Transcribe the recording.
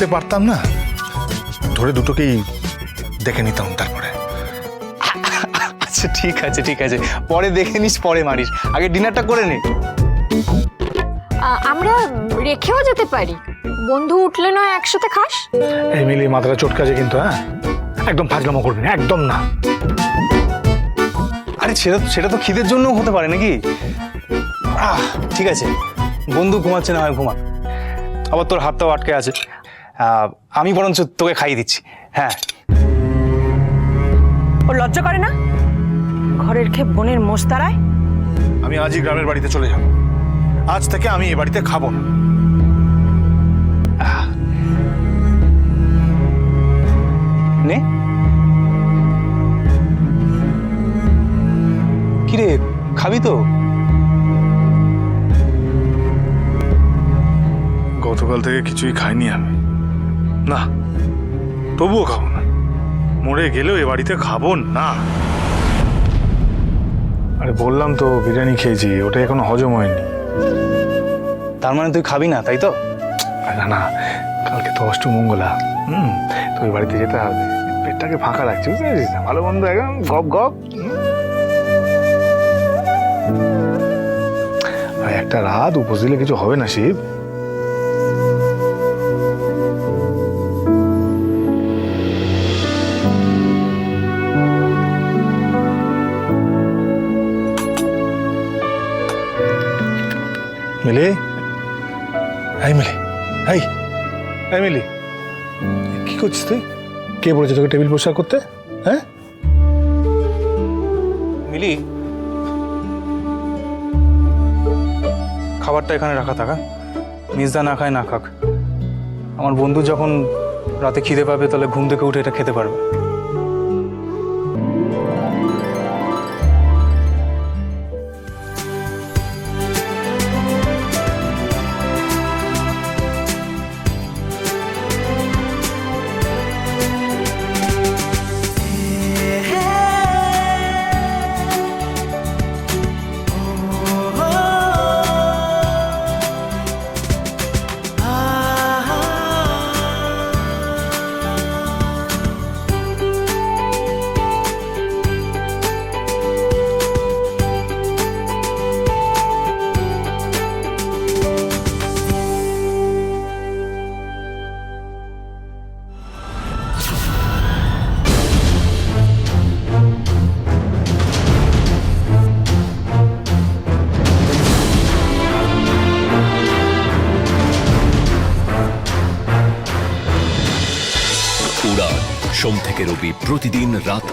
উঠতে পারতাম না। ধরে দুটোকেই দেখে নিতাম তারপরে। আচ্ছা ঠিক আছে ঠিক আছে। পরে দেখে নিস পরে মারিস। আগে ডিনারটা করে নে। আমরা রেখেও যেতে পারি। বন্ধু উঠলে নয় একসাথে খাস? এই মিলিয়ে মাথাটা চটকাছে কিন্তু হ্যাঁ? একদম ফাজলামো করবি না একদম না। আরে সেটা সেটা তো খিদের জন্য হতে পারে নাকি? আহ ঠিক আছে। বন্ধু ঘুমাচ্ছে না হয় ঘুমা। আবার তোর হাতটাও আটকে আছে। আমি বরঞ্চ তোকে খাইয়ে দিচ্ছি। হ্যাঁ। ওর লজ্জা করে না? ঘরের খেয়ে বোনের মোষ তারায়? আমি আজই গ্রামের বাড়িতে চলে যাব। আজ থেকে আমি এ বাড়িতে খাব না। নে। কিরে খাবি তো? গতকাল থেকে কিছুই খাইনি আমি। না তবুও খাব না। মরে গেলেও এ বাড়িতে খাব না। আরে বললাম তো বিরিয়ানি খেয়েছি ওটা এখনও হজম হয়নি। তার মানে তুই খাবি না তাই তো? না না কালকে তো অষ্টমঙ্গলা হুম তো ওই বাড়িতে যেতে হবে। পেটটাকে ফাঁকা রাখছি বুঝতে পেরেছিস না? ভালো বন্ধু একদম গপ গপ। আর একটা রাত উপোস দিলে কিছু হবে না শিব। মিলে? এই মিলি, এই এই মিলি। কি করছিস তুই? কে বলেছে তোকে টেবিল পরিষ্কার করতে? হ্যাঁ? মিলি, খাবারটা এখানে রাখা থাকা মির্জা না খায়, না খাক। আমার বন্ধু যখন রাতে খিদে পাবে, তাহলে ঘুম থেকে উঠে এটা খেতে পারবে। সোম থেকে রবি প্রতিদিন রাত